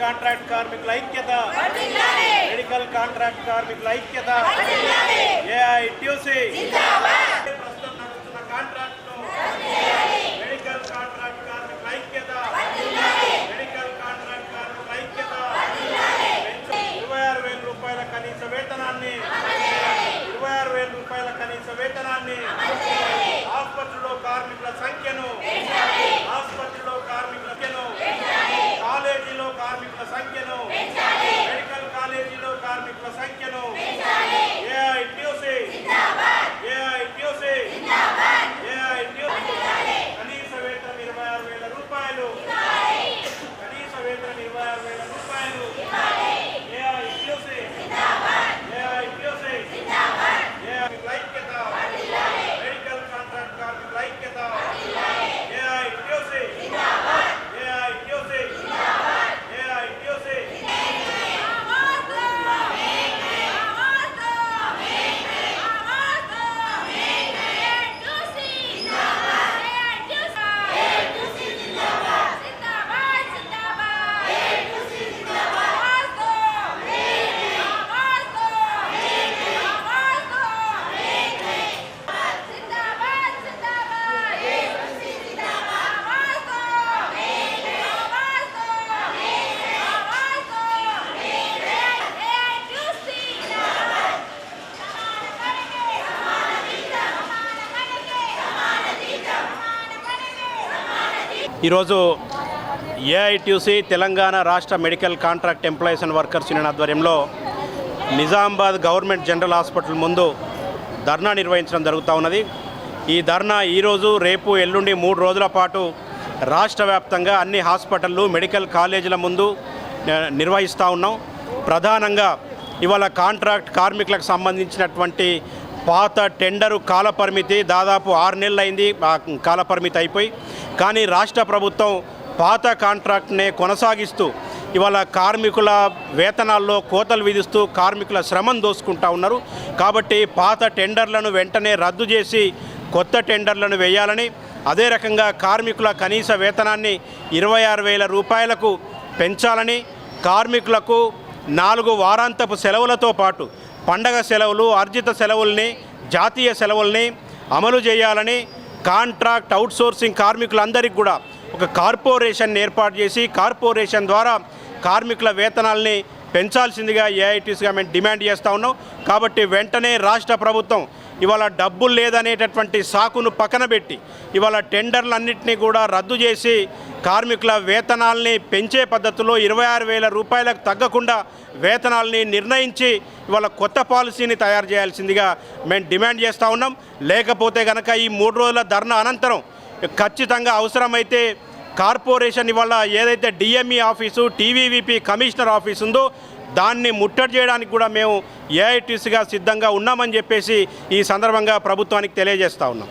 Contract కార్మికుల ఐక్యత. Medical contract కార్మికుల ఐక్యత. ఏఐటియుసి. ప్రస్తుతం నడుస్తున్న కాంట్రాక్ట్ మెడికల్ కాంట్రాక్ట్ కార్మికుల ఐక్యత. మెడికల్ కాంట్రాక్ట్ కార్మికుల ఐక్యత. పెంచు- ఇరవై ఆరు వేల రూపాయల కనీస వేతనాన్ని. ఇరవై ఆరు వేల రూపాయల కనీస వేతనాన్ని. ఆసుపత్రిలో కార్మికుల సంఖ్యను. ఆసుపత్రిలో కార్మికుల సంఖ్యను కాలేజీలో కార్మికుల సంఖ్యను మెడికల్ కాలేజీలో కార్మికుల సంఖ్యను ఏఐటియుసి ఏఐటియుసి ఏఐటియుసి కనీస వేతనం ఇరవై ఆరు వేల రూపాయలు కనీస వేతనం ఇరవై ఆరు వేల రూపాయలు ఏఐటియుసి ఏఐటియుసి ఏఐ ఐక్యత మెడికల్ కాంట్రాక్ట్ కార్మికుల ఐక్యత ఏఐటియుసి ఏఐటియుసి ఏఐటియుసి ఈరోజు ఏఐటీసీ తెలంగాణ రాష్ట్ర medical contract employees and workers union ఆధ్వర్యంలో నిజామాబాద్ గవర్నమెంట్ జనరల్ హాస్పిటల్ ముందు ధర్నా నిర్వహించడం జరుగుతూ ఉన్నది. ఈ ధర్నా ఈరోజు రేపు ఎల్లుండి మూడు రోజుల పాటు రాష్ట్ర వ్యాప్తంగా అన్ని హాస్పిటళ్ళు మెడికల్ కాలేజీల ముందు నిర్వహిస్తూ ఉన్నాం. ప్రధానంగా ఇవాళ కాంట్రాక్ట్ కార్మికులకు సంబంధించినటువంటి పాత టెండరు కాలపరిమితి దాదాపు ఆరు నెలలు అయింది ఆ కాలపరిమితి అయిపోయి కానీ రాష్ట్ర ప్రభుత్వం పాత కాంట్రాక్ట్నే కొనసాగిస్తూ ఇవాళ కార్మికుల వేతనాల్లో కోతలు విధిస్తూ కార్మికుల శ్రమను దోసుకుంటా ఉన్నారు. కాబట్టి పాత టెండర్లను వెంటనే రద్దు చేసి కొత్త టెండర్లను వేయాలని అదే రకంగా కార్మికుల కనీస వేతనాన్ని ఇరవై ఆరు వేల రూపాయలకు పెంచాలని కార్మికులకు నాలుగు వారాంతపు సెలవులతో పాటు పండగ సెలవులు అర్జిత సెలవుల్ని జాతీయ సెలవుల్ని అమలు చేయాలని కాంట్రాక్ట్ అవుట్సోర్సింగ్ కార్మికులందరికీ కూడా ఒక కార్పొరేషన్ ఏర్పాటు చేసి కార్పొరేషన్ ద్వారా కార్మికుల వేతనాల్ని పెంచాల్సిందిగా ఏఐటీసీగా మేము డిమాండ్ చేస్తూ ఉన్నాం. కాబట్టి వెంటనే రాష్ట్ర ప్రభుత్వం ఇవాళ డబ్బులు లేదనేటటువంటి సాకును పక్కన పెట్టి ఇవాళ టెండర్లన్నింటినీ కూడా రద్దు చేసి కార్మికుల వేతనాల్ని పెంచే పద్ధతిలో ఇరవై ఆరు వేల రూపాయలకు తగ్గకుండా వేతనాల్ని నిర్ణయించి ఇవాళ కొత్త పాలసీని తయారు చేయాల్సిందిగా మేము డిమాండ్ చేస్తూ ఉన్నాం. లేకపోతే కనుక ఈ మూడు రోజుల ధర్నా అనంతరం ఖచ్చితంగా అవసరమైతే కార్పొరేషన్ ఇవాళ ఏదైతే DME office TVVP commissioner office ఉందో దాన్ని ముట్టడి చేయడానికి కూడా మేము ఏఐటీసీగా సిద్ధంగా ఉన్నామని చెప్పేసి ఈ సందర్భంగా ప్రభుత్వానికి తెలియజేస్తా ఉన్నాం.